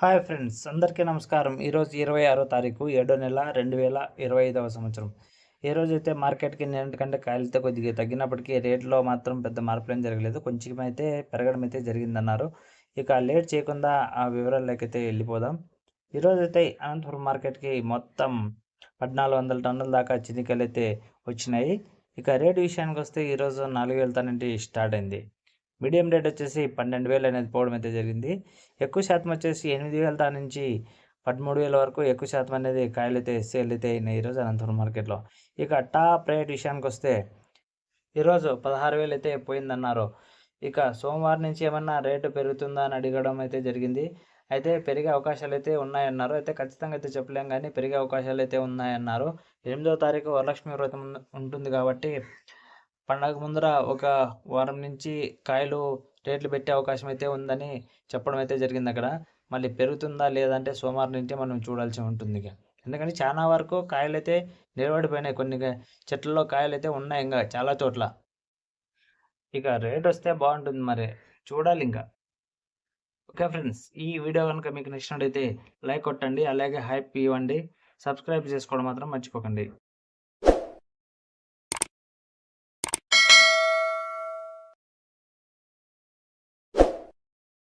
Hi friends అందరికీ నమస్కారం. ఈరోజు ఇరవై ఆరో తారీఖు ఏడో నెల రెండు వేల ఇరవై ఐదవ సంవత్సరం. ఈ రోజు అయితే మార్కెట్కి నిన్నటికంటే కాయలతో కొద్దిగా తగ్గినప్పటికీ రేట్లో మాత్రం పెద్ద మార్పులు ఏం జరగలేదు. కొంచెం అయితే పెరగడం అయితే జరిగిందన్నారు. ఇక లేట్ చేయకుండా ఆ వివరాల్లోకి అయితే వెళ్ళిపోదాం. ఈరోజు అయితే అనంతపురం మార్కెట్కి మొత్తం పద్నాలుగు వందల టన్నుల దాకా చినికలు అయితే వచ్చినాయి. ఇక రేటు విషయానికి వస్తే ఈరోజు నాలుగు వేల నుండి స్టార్ట్ అయింది. మీడియం రేట్ వచ్చేసి పన్నెండు వేలు అనేది పోవడం అయితే జరిగింది. ఎక్కువ శాతం వచ్చేసి ఎనిమిది వేల దాని నుంచి పదమూడు వేల వరకు ఎక్కువ శాతం అనేది కాయలు అయితే సేల్ అయితే అయినాయి ఈరోజు అనంతపురం మార్కెట్లో. ఇక టాప్ రేట్ విషయానికి వస్తే ఈరోజు పదహారు వేలు అయితే పోయిందన్నారు. ఇక సోమవారం నుంచి ఏమన్నా రేటు పెరుగుతుందా అని అడగడం అయితే జరిగింది. అయితే పెరిగే అవకాశాలు అయితే ఉన్నాయన్నారు. అయితే ఖచ్చితంగా అయితే చెప్పలేం కానీ పెరిగే అవకాశాలు అయితే ఉన్నాయన్నారు. ఎనిమిదవ తారీఖు వరలక్ష్మి వ్రతం ఉంటుంది కాబట్టి పండగ ముందర ఒక వారం నుంచి కాయలు రేట్లు పెట్టే అవకాశం అయితే ఉందని చెప్పడం అయితే జరిగింది అక్కడ. మళ్ళీ పెరుగుతుందా లేదంటే సోమవారం నుంచి మనం చూడాల్సి ఉంటుంది ఇక. ఎందుకంటే చాలా వరకు కాయలు అయితే నిలబడిపోయినాయి. కొన్ని చెట్లలో కాయలు అయితే ఉన్నాయి ఇంకా చాలా చోట్ల. ఇక రేట్ వస్తే బాగుంటుంది మరి. చూడాలి ఇంకా. ఓకే ఫ్రెండ్స్ ఈ వీడియో కనుక మీకు నచ్చినట్టయితే లైక్ కొట్టండి అలాగే హైప్ ఇవ్వండి. సబ్స్క్రైబ్ చేసుకోవడం మాత్రం మర్చిపోకండి.